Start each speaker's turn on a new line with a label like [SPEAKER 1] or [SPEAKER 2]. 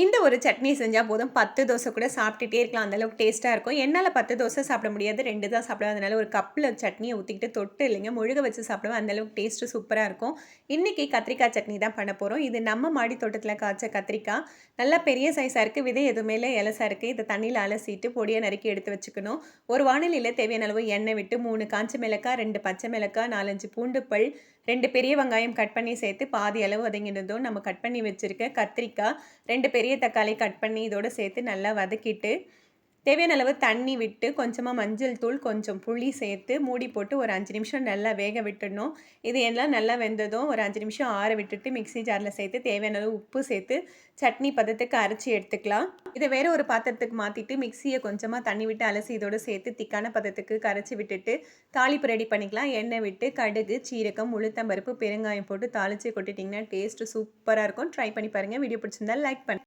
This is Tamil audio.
[SPEAKER 1] இந்த ஒரு சட்னி செஞ்சால் போதும். பத்து தோசை கூட சாப்பிட்டுட்டே இருக்கலாம். அந்தளவுக்கு டேஸ்ட்டாக இருக்கும். என்னால் பத்து தோசை சாப்பிட முடியாது. ரெண்டு தான் சாப்பிடுவேன். அதனால ஒரு கப்பில் சட்னியை ஊற்றிக்கிட்டு தொட்டு இல்லைங்க முழுக வச்சு சாப்பிடுவேன். அந்தளவுக்கு டேஸ்ட்டு சூப்பராக இருக்கும். இன்றைக்கி கத்திரிக்காய் சட்னி தான் பண்ண போகிறோம் இது நம்ம மாடி தோட்டத்தில் காய்ச்ச கத்திரிக்காய். நல்லா பெரிய சைஸாக இருக்குது விதை எதுவுமே இல்லை. இலசாக இருக்குது இதை தண்ணியில் அலசிட்டு பொடியை நறுக்கி எடுத்து வச்சுக்கணும். ஒரு வானிலையில் தேவையான அளவு எண்ணெய் விட்டு மூணு காஞ்ச மிளகாய் ரெண்டு பச்சை மிளகாய் நாலஞ்சு பூண்டு பல் ரெண்டு பெரிய வெங்காயம் கட் பண்ணி சேர்த்து பாதி அளவு வதங்கினதும் நம்ம கட் பண்ணி வச்சுருக்க கத்திரிக்காய் ரெண்டு பெரிய தக்காளி கட் பண்ணி இதோடு சேர்த்து நல்லா வதக்கிட்டு தேவையான அளவு தண்ணி விட்டு கொஞ்சமாக மஞ்சள் தூள் கொஞ்சம் புளி சேர்த்து மூடி போட்டு ஒரு அஞ்சு நிமிஷம் நல்லா வேக விட்டுடணும். இது எல்லாம் நல்லா வெந்ததும் ஒரு அஞ்சு நிமிஷம் ஆற விட்டுட்டு மிக்சி ஜாரில் சேர்த்து தேவையான அளவு உப்பு சேர்த்து சட்னி பதத்துக்கு அரைச்சி எடுத்துக்கலாம். இதை வேறு ஒரு பாத்திரத்துக்கு மாற்றிட்டு மிக்சியை கொஞ்சமாக தண்ணி விட்டு அலசி இதோடு சேர்த்து திக்கான பதத்துக்கு கரைச்சி விட்டுட்டு தாளிப்பு ரெடி பண்ணிக்கலாம். எண்ணெய் விட்டு கடுகு சீரகம் உளுத்தம்பருப்பு பெருங்காயம் போட்டு தாளித்து கொட்டிட்டிங்கன்னா டேஸ்ட்டு சூப்பராக இருக்கும். ட்ரை பண்ணி பாருங்கள் வீடியோ பிடிச்சிருந்தா லைக் பண்ணி.